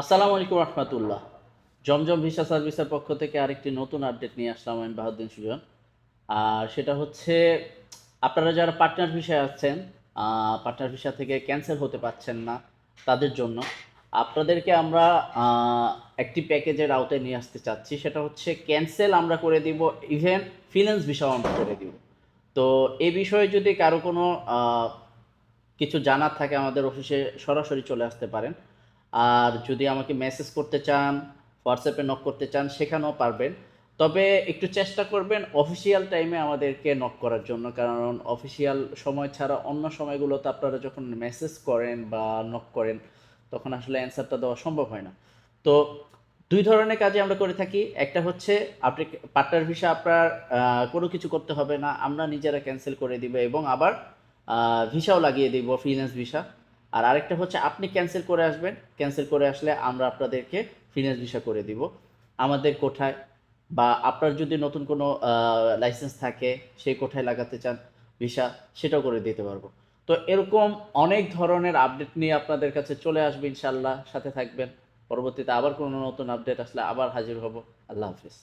আসসালামু আলাইকুম রহমতুল্লাহ। জমজম ভিসা সার্ভিসের পক্ষ থেকে আরেকটি নতুন আপডেট নিয়ে আসলাম আমি বাহাউদ্দিন সুজন। আর সেটা হচ্ছে, আপনারা যারা পার্টনার ভিসায় আছেন পার্টনার ভিসা থেকে ক্যান্সেল হতে পারছেন না তাদের জন্য, আপনাদেরকে আমরা একটি প্যাকেজের আওতায় নিয়ে আসতে চাচ্ছি। সেটা হচ্ছে, ক্যান্সেল আমরা করে দিব, ইভেন ফিনান্স ভিসাও আমরা করে দিব। তো এ বিষয়ে যদি কারও কোনো কিছু জানার থাকে আমাদের অফিসে সরাসরি চলে আসতে পারেন। আর যদি আমাকে মেসেজ করতে চান হোয়াটসঅ্যাপে নক করতে চান, সেখানেও পারবেন। তবে একটু চেষ্টা করবেন অফিসিয়াল টাইমে আমাদেরকে নক করার জন্য, কারণ অফিসিয়াল সময় ছাড়া অন্য সময়গুলোতে আপনারা যখন মেসেজ করেন বা নক করেন, তখন আসলে অ্যান্সারটা দেওয়া সম্ভব হয় না। তো দুই ধরনের কাজে আমরা করে থাকি। একটা হচ্ছে, আপনি পার্টনার ভিসা আপনার কোনো কিছু করতে হবে না, আমরা নিজেরা ক্যান্সেল করে দিব এবং আবার ভিসাও লাগিয়ে দিব ফ্রিল্যান্স ভিসা আর আরেকটা হচ্ছে আপনি ক্যান্সেল করে আসবেন। ক্যান্সেল করে আসলে আমরা আপনাদেরকে ফ্রিল্যান্স ভিসা করে দিব। আমাদের কোঠায় বা আপনার যদি নতুন কোনো লাইসেন্স থাকে সেই কোঠায় লাগাতে চান ভিসা সেটাও করে দিতে পারব। তো এরকম অনেক ধরনের আপডেট নিয়ে আপনাদের কাছে চলে আসবে ইনশাল্লাহ সাথে থাকবেন। পরবর্তীতে আবার কোনো নতুন আপডেট আসলে আবার হাজির হব। আল্লাহ হাফিজ।